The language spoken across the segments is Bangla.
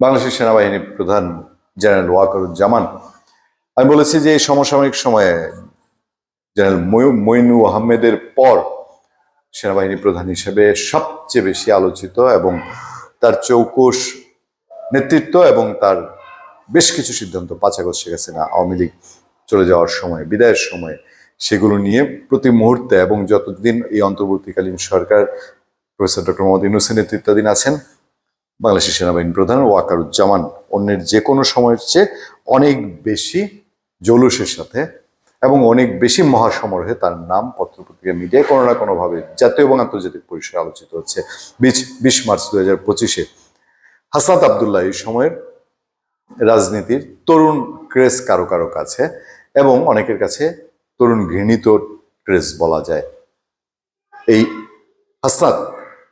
বাংলাদেশের সেনাবাহিনী প্রধান জেনারেল ওয়াকারুজ্জামান, আমি বলেছি যে এই সমসাময়িক সময়ে জেনারেল মইনু আহমেদের পর সেনাবাহিনী প্রধান হিসেবে সবচেয়ে বেশি আলোচিত এবং তার চৌকুশ নেতৃত্ব এবং তার বেশ কিছু সিদ্ধান্ত পাঁচ আগস্ট শেখ হাসিনা আওয়ামী লীগ চলে যাওয়ার সময়, বিদায়ের সময়। সেগুলো নিয়ে প্রতি মুহূর্তে এবং যতদিন এই অন্তর্বর্তীকালীন সরকার প্রফেসর ডক্টর মোহাম্মদ ইউনুসের নেতৃত্বাধীন আছেন বাংলাদেশের সেনাবাহিনী প্রধান ওয়াকারুজ্জামান অন্যের যে কোনো সময়ের চেয়ে অনেক বেশি জৌলুসের সাথে এবং অনেক বেশি মহাসমারোহে তার নাম পত্রপত্রিকা, মিডিয়ায় কোনো না কোনোভাবে জাতীয় এবং আন্তর্জাতিক পরিসরে আলোচিত হচ্ছে। বিশ বিশ মার্চ দু হাজার পঁচিশে হাসনাত আবদুল্লাহ এই সময়ের রাজনীতির তরুণ ক্রেস কারও কারও কাছে এবং অনেকের কাছে তরুণ ঘৃণিত ক্রেস বলা যায়। এই হাসনাত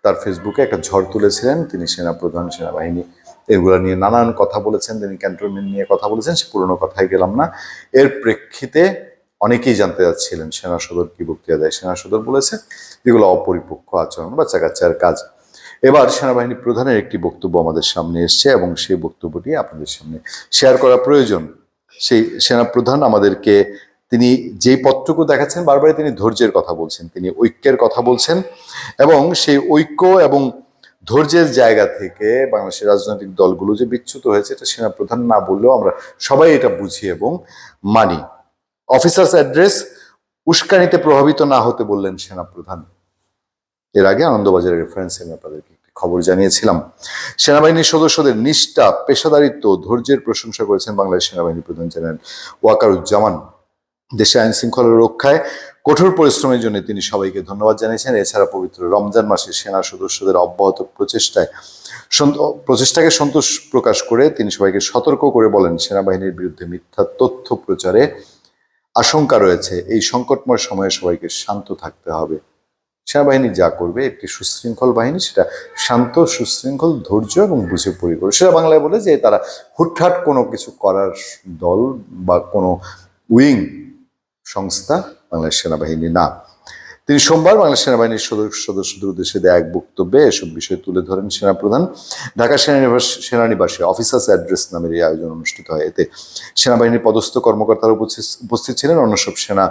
তার ফেসবুকে একটা ঝড় তুলেছিলেন, তিনি সেনাপ্রধান, সেনাবাহিনী, এগুলো নিয়ে নানান কথা বলেছেন, তিনি ক্যান্টনমেন্ট নিয়ে কথা বলেছেন, সে পুরনো কথায় গেলাম না। এর প্রেক্ষিতে অনেকেই জানতে যাচ্ছিলেন সেনা সদর কি বক্তৃতা দেয়? সেনা সদর বলেছে যেগুলো অপরিপক্ষ আচরণ বাচ্চা কাচ্চার কাজ। এবার সেনাবাহিনী প্রধানের একটি বক্তব্য আমাদের সামনে এসছে এবং সেই বক্তব্যটি আপনাদের সামনে শেয়ার করা প্রয়োজন। সেই সেনা প্রধান আমাদেরকে তিনি যেই পত্রটুকু দেখাচ্ছেন, বারবারই তিনি ধৈর্যের কথা বলছেন। তিনি ঐক্যের কথা বলছেন এবং সেই ঐক্য এবং ধৈর্যের জায়গা থেকে বাংলাদেশের রাজনৈতিক দলগুলো যে বিচ্যুত হয়েছে, এটা সেনা প্রধান না বললেও আমরা সবাই এটা বুঝি এবং মানি। অফিসার্স অ্যাড্রেস উস্কানিতে প্রভাবিত না হতে বললেন সেনা প্রধান। এর আগে আনন্দবাজারের রেফারেন্সে আমি আপনাদেরকে একটি খবর জানিয়েছিলাম। সেনাবাহিনীর সদস্যদের নিষ্ঠা, পেশাদারিত্ব, ধৈর্যের প্রশংসা করেছেন বাংলাদেশ সেনাবাহিনী প্রধান জেনারেল ওয়াকারুজ্জামান। দেশে আইন শৃঙ্খলা রক্ষায় কঠোর পরিশ্রমের জন্য তিনি সবাইকে ধন্যবাদ জানিয়েছেন। এছাড়া পবিত্র রমজান মাসে সেনা সদস্যদের অব্যাহত প্রচেষ্টায় প্রচেষ্টাকে সন্তোষ প্রকাশ করে তিনি সবাইকে সতর্ক করে বলেন, সেনাবাহিনীর বিরুদ্ধে মিথ্যা তথ্য প্রচারে আশঙ্কা রয়েছে। এই সংকটময় সময়ে সবাইকে শান্ত থাকতে হবে। সেনাবাহিনী যা করবে, একটি সুশৃঙ্খল বাহিনী, সেটা শান্ত, সুশৃঙ্খল, ধৈর্য এবং বুঝে পরিকর সেটা বাংলায় বলে যে, তারা হুটহাট কোনো কিছু করার দল বা কোনো উইং সংস্থা বাংলাদেশ সেনাবাহিনী না তিনি সোমবার বাংলাদেশ সেনাবাহিনীর সদস্য সদস্যদের উদ্দেশ্যে দেয়া এক বক্তব্যে এসব বিষয় তুলে ধরেন সেনাপ্রধান। ঢাকা সেনানিবাস সেনানিবাসে অফিসার্স অ্যাড্রেস নামের এই আয়োজন অনুষ্ঠিত হয়। এতে সেনাবাহিনীর পদস্থ কর্মকর্তারা উপস্থিত ছিলেন। অন্য সব সেনা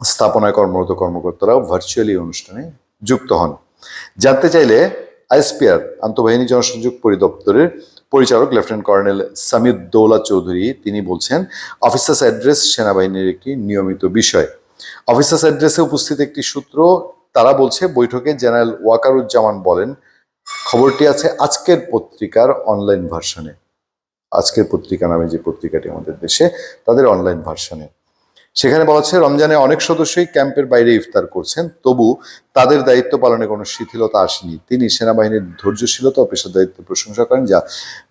স্থাপনায় কর্মরত কর্মকর্তারাও ভার্চুয়ালি অনুষ্ঠানে যুক্ত হন। জানতে চাইলে আইএসপিআর, আন্তঃবাহিনী জনসংযোগ পরিদপ্তরের পরিচালক লেফটেন্যান্ট কর্নেল সামিদ দৌলা চৌধুরী তিনি বলছেন অফিসার্স অ্যাড্রেস সেনাবাহিনীর একটি নিয়মিত বিষয়। অফিসার্স অ্যাড্রেসে উপস্থিত একটি সূত্র, তারা বলছে, বৈঠকে জেনারেল ওয়াকারুজ্জামান বলেন, খবরটি আছে আজকের পত্রিকার অনলাইন ভার্সনে আজকের পত্রিকা নামে যে পত্রিকাটি আমাদের দেশে, তাদের অনলাইন ভার্সনে সেখানে বলা হচ্ছে, রমজানে অনেক সদস্যই ক্যাম্পের বাইরে ইফতার করছেন, তবু তাদের দায়িত্ব পালনে কোনো শিথিলতা আসেনি। তিনি সেনাবাহিনীর ধৈর্যশীলতা ও পেশার দায়িত্বের প্রশংসা করেন, যা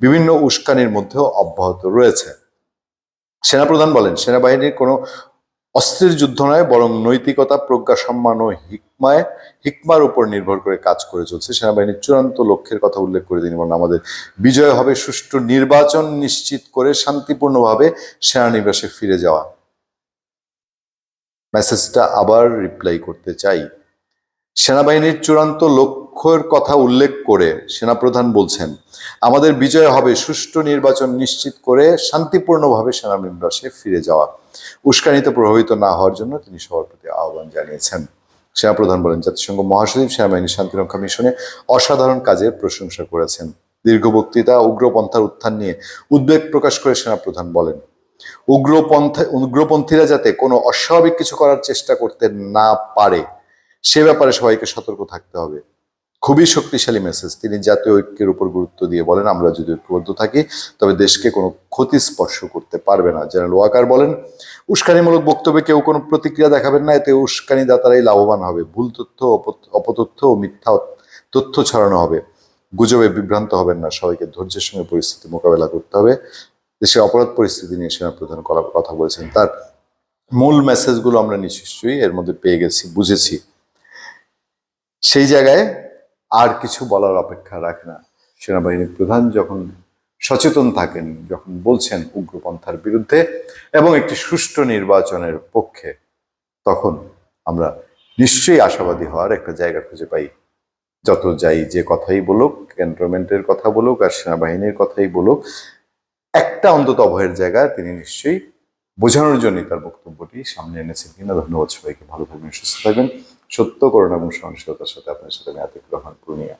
বিভিন্ন উস্কানির মধ্যেও অব্যাহত রয়েছে। সেনাপ্রধান বলেন, সেনাবাহিনীর কোনো অস্ত্রের যুদ্ধ নয়, বরং নৈতিকতা, প্রজ্ঞা, সম্মান ও হিকমায়, হিকমার উপর নির্ভর করে কাজ করে চলছে। সেনাবাহিনীর চূড়ান্ত লক্ষ্যের কথা উল্লেখ করে তিনি বলেন, আমাদের বিজয় হবে সুষ্ঠু নির্বাচন নিশ্চিত করে শান্তিপূর্ণভাবে সেনানিবাসে ফিরে যাওয়া। মেসেজটা আবার রিপ্লাই করতে চাই। সেনাবাহিনীর চূড়ান্ত লক্ষ্যের কথা উল্লেখ করে সেনাপ্রধান বলছেন, আমাদের বিজয় হবে সুষ্ঠু নির্বাচন নিশ্চিত করে শান্তিপূর্ণভাবে সেনানিবাসে ফিরে যাওয়া। উস্কানিতে প্রভাবিত না হওয়ার জন্য তিনি সবার প্রতি আহ্বান জানিয়েছেন। সেনাপ্রধান বলেন, জাতিসংঘ মহাসচিব সেনাবাহিনী শান্তিরক্ষা মিশনে অসাধারণ কাজের প্রশংসা করেছেন। দীর্ঘ বক্তৃতা উগ্রপন্থার উত্থান নিয়ে উদ্বেগ প্রকাশ করে সেনাপ্রধান বলেন উগ্রপন্থা উগ্রপন্থীরা যাতে কোনো অস্বাভাবিক কিছু করার চেষ্টা করতে না পারে, সে ব্যাপারে সবাইকে সতর্ক থাকতে হবে। খুবই শক্তিশালী মেসেজ তিনি জাতীয় ঐক্যের উপর গুরুত্ব দিয়ে বলেন, আমরা যদি ঐক্যবদ্ধ থাকি, তবে দেশকে কোনো ক্ষতি স্পর্শ করতে পারবে না। জেনারেল ওয়াকার বলেন, উস্কানিমূলক বক্তব্যে কেউ কোনো প্রতিক্রিয়া দেখাবেন না, এতে উস্কানি দাতারাই লাভবান হবে। ভুল তথ্য অপতথ্য ও মিথ্যা তথ্য ছড়ানো হবে। গুজবে বিভ্রান্ত হবেন না। সবাইকে ধৈর্যের সঙ্গে পরিস্থিতি মোকাবেলা করতে হবে। দেশের অপরাধ পরিস্থিতি নিয়ে সেনাপ্রধান কলা- কথা বলেছেন। তার মূল মেসেজগুলো আমরা নিশ্চয়ই এর মধ্যে পেয়ে গেছি, বুঝেছি। সেই জায়গায় আর কিছু বলার অপেক্ষা রাখে না। সেনাবাহিনীর প্রধান যখন সচেতন থাকেন, যখন বলছেন উগ্রপন্থার বিরুদ্ধে এবং একটি সুষ্ঠু নির্বাচনের পক্ষে, তখন আমরা নিশ্চয়ই আশাবাদী হওয়ার একটা জায়গা খুঁজে পাই। যত যাই যে কথাই বলুক, ক্যান্টনমেন্টের কথা বলুক আর সেনাবাহিনীর কথাই বলুক একটা অন্তত অভয়ের জায়গা তিনি নিশ্চয়ই বোঝানোর জন্যই তার বক্তব্যটি সামনে এনেছেন কিনা। ধন্যবাদ সবাইকে। ভালো থাকবেন, সুস্থ থাকবেন। সত্য করোনা এবং সহনশীলতার সাথে আপনার সাথে আমি আতিক রহমান, পূর্ণিয়া।